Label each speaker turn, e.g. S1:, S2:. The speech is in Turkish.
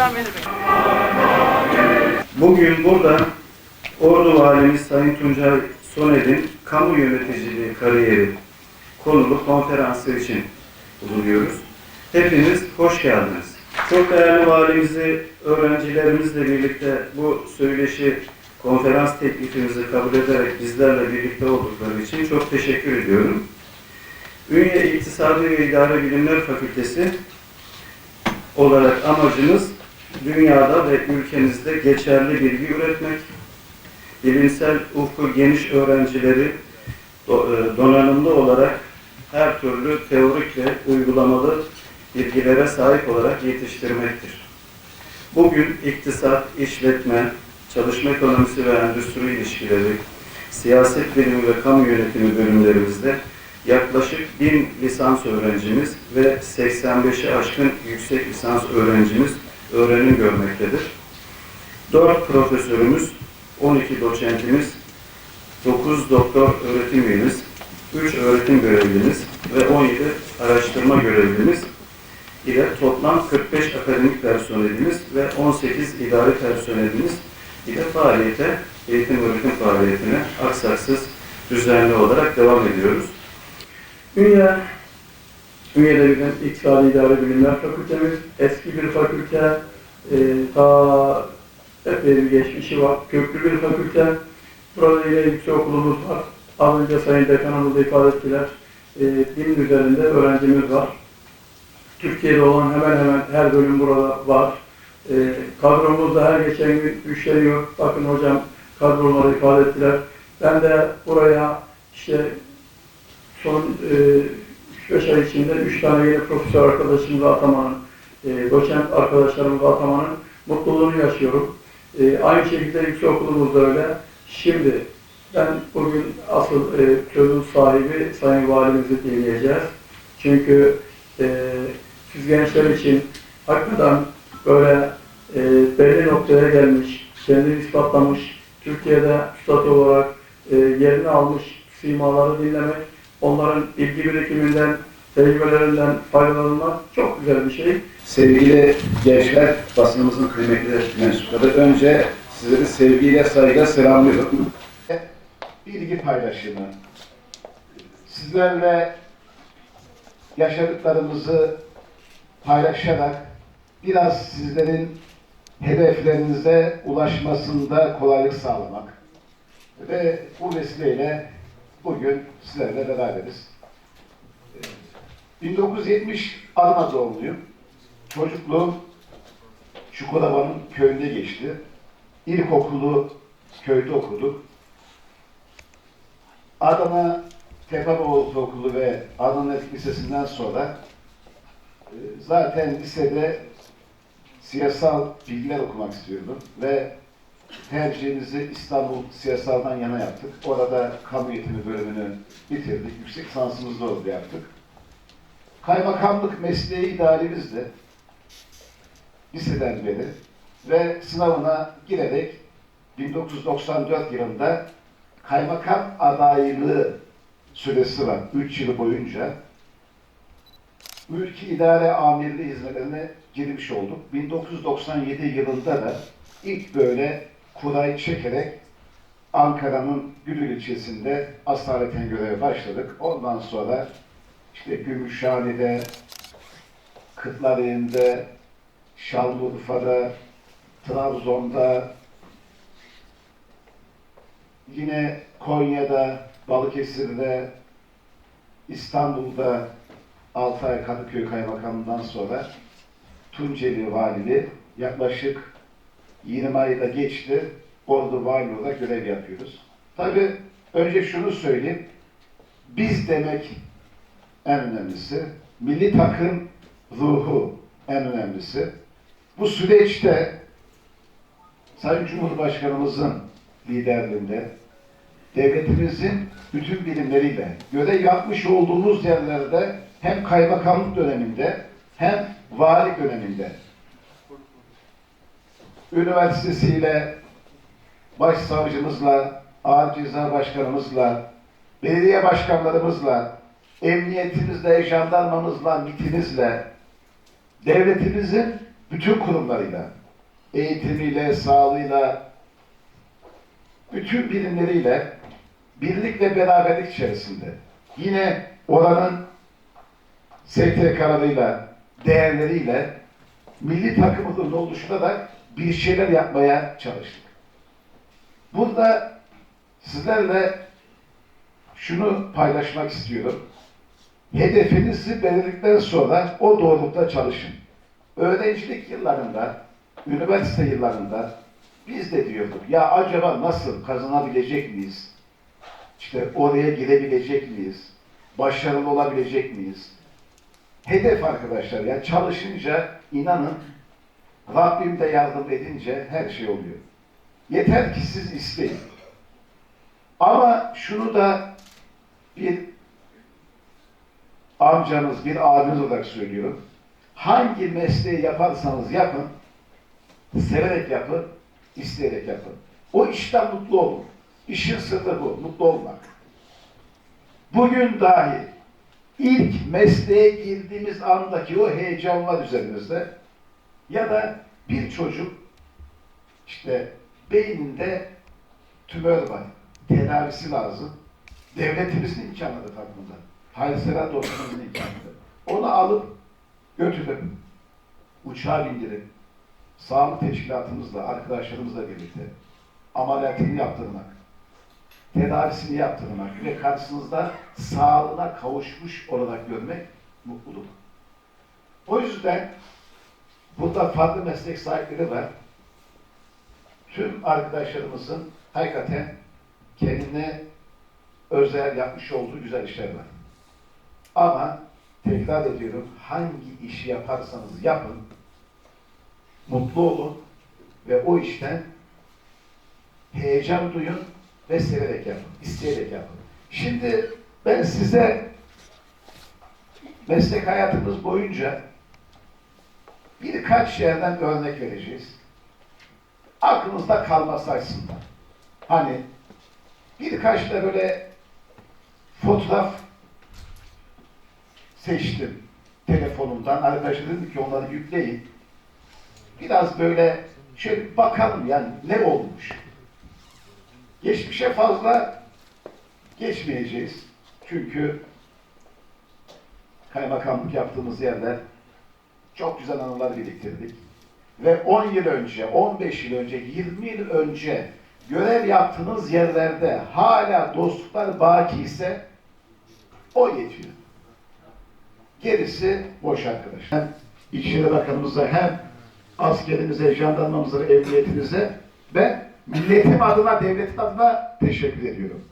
S1: Bey.
S2: Bugün burada Ordu Valimiz Sayın Tuncay Soner'in kamu yöneticiliği kariyeri konulu konferansı için bulunuyoruz. Hepiniz hoş geldiniz. Çok değerli valimizi öğrencilerimizle birlikte bu söyleşi konferans teklifimizi kabul ederek bizlerle birlikte oldukları için çok teşekkür ediyorum. Ünye İktisadi ve İdare Bilimler Fakültesi olarak amacımız dünyada ve ülkemizde geçerli bilgi üretmek, bilimsel ufku geniş öğrencileri e, donanımlı olarak her türlü teorik ve uygulamalı bilgilere sahip olarak yetiştirmektir. Bugün iktisat, işletme, çalışma ekonomisi ve endüstri ilişkileri, siyaset bilimi ve kamu yönetimi bölümlerimizde yaklaşık 1000 lisans öğrencimiz ve 85'e aşkın yüksek lisans öğrencimiz öğrenim görmektedir. 4 profesörümüz, 12 doçentimiz, 9 doktor öğretim üyemiz, 3 öğretim görevlimiz ve 17 araştırma görevlimiz ile toplam 45 akademik personelimiz ve 18 idari personelimiz ile faaliyete, eğitim öğretim faaliyetine aksaksız düzenli olarak devam ediyoruz.
S3: Ünye, Ünye'de bizim İktisadi İdare Bilimler Fakültemiz, eski bir fakülte, e, ta epey bir geçmişi var, köklü bir fakülte. Burada yine yüksek okulumuz var. Az önce Sayın Dekanımız da ifade ettiler. E, bin üzerinde öğrencimiz var. Türkiye'de olan hemen hemen her bölüm burada var. E, kadromuz da her geçen gün güçleniyor. Bakın hocam kadroları ifade ettiler. Ben de buraya işte son e, 3-5 ay içinde 3 tane yeni profesör arkadaşımızla atamanın, e, doçent arkadaşlarımızla atamanın mutluluğunu yaşıyorum. E, aynı şekilde yüksekokulumuz da öyle. Şimdi ben bugün asıl e, sözün sahibi Sayın Valimizi dinleyeceğiz. Çünkü e, siz gençler için hakikaten böyle e, belli noktaya gelmiş, kendini ispatlamış, Türkiye'de statü olarak e, yerini almış simaları dinlemek, onların bilgi birikiminden, tecrübelerinden faydalanmak çok güzel bir şey.
S4: Sevgili gençler, basınımızın kıymetli mensupları, önce sizleri sevgiyle, saygıyla selamlıyorum. Bilgi paylaşımı, sizlerle yaşadıklarımızı paylaşarak biraz sizlerin hedeflerinize ulaşmasında kolaylık sağlamak ve bu vesileyle bugün sizlerle beraberiz. Ee, 1970 Adana doğumluyum. Çocukluğum Çukurova'nın köyünde geçti. İlkokulu köyde okuduk. Adana Tepebolu Ortaokulu ve Adana Etik Lisesi'nden sonra e, zaten lisede siyasal bilgiler okumak istiyordum ve tercihimizi İstanbul siyasaldan yana yaptık. Orada kamu yönetimi bölümünü bitirdik. Yüksek lisansımızı da orada yaptık. Kaymakamlık mesleği idealimizdi. Liseden beri ve sınavına girerek 1994 yılında kaymakam adaylığı süresi var. 3 yıl boyunca ülke idare amirliği hizmetlerine girmiş olduk. 1997 yılında da ilk böyle kuray çekerek Ankara'nın Gülül ilçesinde asaleten göreve başladık. Ondan sonra işte Gümüşhane'de, Kırklareli'nde, Şanlıurfa'da, Trabzon'da, yine Konya'da, Balıkesir'de, İstanbul'da 6 ay Kadıköy Kaymakamından sonra Tunceli Valiliği yaklaşık 20 ayda geçti. Ordu Vali olarak görev yapıyoruz. Tabii önce şunu söyleyeyim. Biz demek en önemlisi. Milli takım ruhu en önemlisi. Bu süreçte Sayın Cumhurbaşkanımızın liderliğinde devletimizin bütün bilimleriyle görev yapmış olduğumuz yerlerde hem kaymakamlık döneminde hem vali döneminde üniversitesiyle, başsavcımızla, ağır ceza başkanımızla, belediye başkanlarımızla, emniyetimizle, jandarmamızla, mitimizle, devletimizin bütün kurumlarıyla, eğitimiyle, sağlığıyla, bütün birimleriyle birlik ve beraberlik içerisinde yine oranın STK'larıyla, değerleriyle milli takımımızın oluşturarak bir şeyler yapmaya çalıştık. Burada sizlerle şunu paylaşmak istiyorum. Hedefinizi belirledikten sonra o doğrultuda çalışın. Öğrencilik yıllarında, üniversite yıllarında biz de diyorduk ya acaba nasıl kazanabilecek miyiz? İşte oraya girebilecek miyiz? Başarılı olabilecek miyiz? Hedef arkadaşlar ya çalışınca inanın Rabbim de yardım edince her şey oluyor. Yeter ki siz isteyin. Ama şunu da bir amcanız, bir abiniz olarak söylüyorum. Hangi mesleği yaparsanız yapın, severek yapın, isteyerek yapın. O işten mutlu olun. İşin sırrı bu, mutlu olmak. Bugün dahi ilk mesleğe girdiğimiz andaki o heyecan var üzerimizde. Ya da bir çocuk işte beyninde tümör var. Tedavisi lazım. Devletimizin imkanları farkında. Hayırsever dostumuzun imkanları. Onu alıp götürüp uçağa bindirip sağlık teşkilatımızla, arkadaşlarımızla birlikte ameliyatını yaptırmak, tedavisini yaptırmak ve karşınızda sağlığına kavuşmuş olarak görmek mutluluk. O yüzden burada farklı meslek sahipleri var. Tüm arkadaşlarımızın hakikaten kendine özel yapmış olduğu güzel işler var. Ama tekrar ediyorum hangi işi yaparsanız yapın mutlu olun ve o işten heyecan duyun ve severek yapın, isteyerek yapın. Şimdi ben size meslek hayatımız boyunca birkaç yerden örnek vereceğiz. Aklınızda kalması açısından. Hani birkaç da böyle fotoğraf seçtim telefonumdan. Arkadaşlar dedim ki onları yükleyin. Biraz böyle şöyle bakalım yani ne olmuş. Geçmişe fazla geçmeyeceğiz. Çünkü kaymakamlık yaptığımız yerler çok güzel anılar biriktirdik. Ve 10 yıl önce, 15 yıl önce, 20 yıl önce görev yaptığınız yerlerde hala dostluklar baki ise o yetiyor. Gerisi boş arkadaşlar. Hem İçişleri Bakanımıza hem askerimize, jandarmamıza, emniyetimize ve milletim adına, devletim adına teşekkür ediyorum.